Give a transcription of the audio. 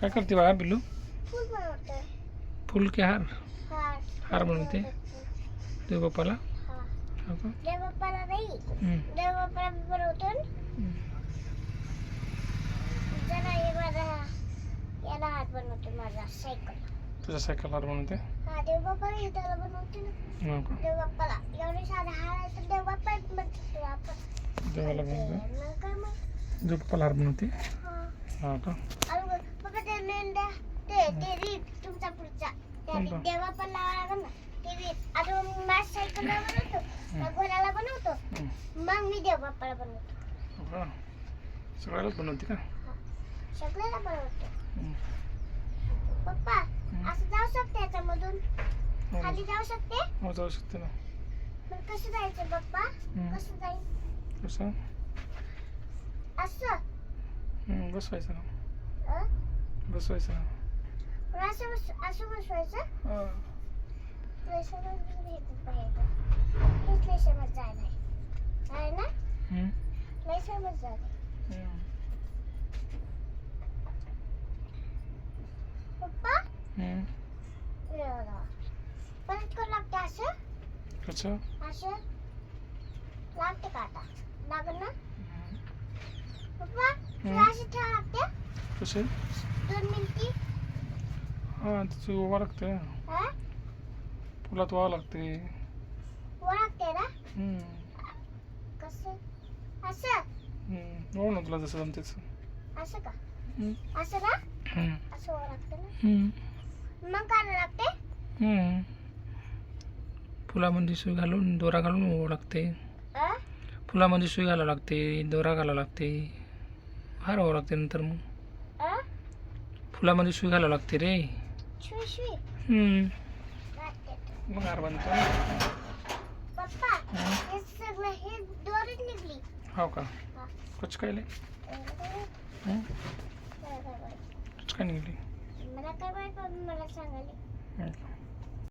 काय करते बाळा बिल्लू फुल के हार? हार हार बनवते. देव बाप्पाला? हा. देव बाप्पाला नाही. देव बाप्पाला बनवतो याला हात बनवतो माझा सायकल. तुझ्या सायकल हार बनवते? हा देव बाप्पाला त्याला बनवते ना. हो देव बाप्पाला. एवढे साधा हार आहे तर देव बाप्पा म्हणतो आपण. देवाला बनवते. बाप्पाला हार बनवते हा का? सगळ्यालाच बनवते का? सगळ्याला बनवतो. पप्पा असं जाऊ शकते याच्यामधून. खाली जाऊ शकते हो जाऊ शकते ना. कसं जायचं पप्पा. कसं जाईल? कसं? असं बसवायचं ना? बसवायचं ना असं बस असं बसवायचं. लेसनच जायला आहे ना. लेसनच जायला. पप्पा. परत करू लागते असं असं लागते का आता लागल ना पप्पा तुला हम्म. असं ठेवा लागते कसे हा तिची उभा लागते हा पुलात व्हावं लागते ना तुला जसं जमते तसं असं का. असं का. असं लागते. मग काय लागते. फुलामध्ये सुई घालून दोरा घालून ओढावं लागते? फुलामध्ये सुई घालावं लागते दोरा घालावं लागते हार व्हावं लागते नंतर मग? फुलामध्ये सुई घालावं लागते रे. मग हार हं? का. कच काय कच काय निघली?